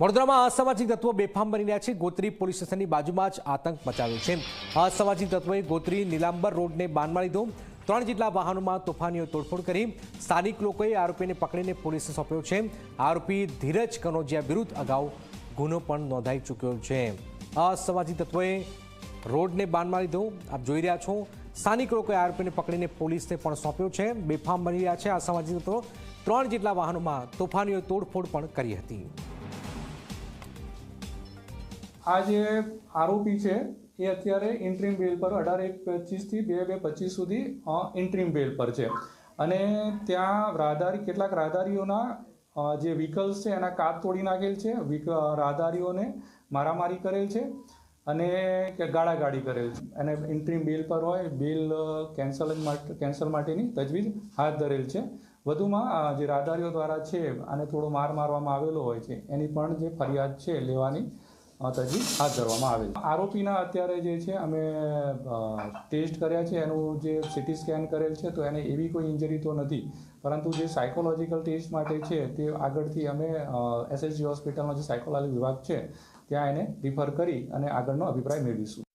વડોદરામાં અસામાજિક તત્વો બેફામ બની રહ્યા છે. ગોત્રી પોલીસ સ્ટેશનની બાજુમાં જ આતંક મચાવ્યો છે. અસામાજિક તત્વોએ ગોત્રી નીલાંબર રોડને બાંધમાં લીધો. ત્રણ જેટલા વાહનોમાં તોફાનીઓ તોડફોડ કરી. સ્થાનિક લોકોએ આરોપીને પકડીને પોલીસને સોંપ્યો છે. આરોપી ધીરજ કનોજિયા વિરુદ્ધ અગાઉ ગુનો પણ નોંધાઈ ચૂક્યો છે. અસામાજિક તત્વોએ રોડને બાંધમાં લીધો. આપ જોઈ રહ્યા છો, સ્થાનિક લોકોએ આરોપીને પકડીને પોલીસને પણ સોંપ્યો છે. બેફામ બની રહ્યા છે અસામાજિક તત્વો. ત્રણ જેટલા વાહનોમાં તોફાનીઓ તોડફોડ પણ કરી હતી. આ જે આરોપી છે, એ અત્યારે ઇન્ટ્રીમ બેલ પર અઢાર એક પચીસથી બે બે પચીસ સુધી ઇન્ટ્રીમ બેલ પર છે. અને ત્યાં રાહદારી, કેટલાક રાહદારીઓના જે વ્હીકલ્સ છે, એના કાચ તોડી નાખેલ છે રાહદારીઓને મારામારી કરેલ છે અને ગાળાગાળી કરેલ છે. અને ઇન્ટ્રીમ બેલ પર હોય બેલ કેન્સલ માટે કેન્સલ માટેની તજવીજ હાથ ધરેલ છે. વધુમાં જે રાહદારીઓ દ્વારા છે અને થોડો માર મારવામાં આવેલો હોય છે, એની પણ જે ફરિયાદ છે લેવાની તજવીજ હાથ ધરવામાં આવેલ આરોપીના અત્યારે જે છે, અમે ટેસ્ટ કર્યા છે, એનું જે સિટી સ્કેન કરેલ છે, તો એને એવી કોઈ ઇન્જરી તો નથી. પરંતુ જે સાયકોલોજીકલ ટેસ્ટ માટે છે, તે આગળથી અમે એસએસજી હોસ્પિટલનો જે સાયકોલોજી વિભાગ છે, ત્યાં એને રિફર કરી અને આગળનો અભિપ્રાય મેળવીશું.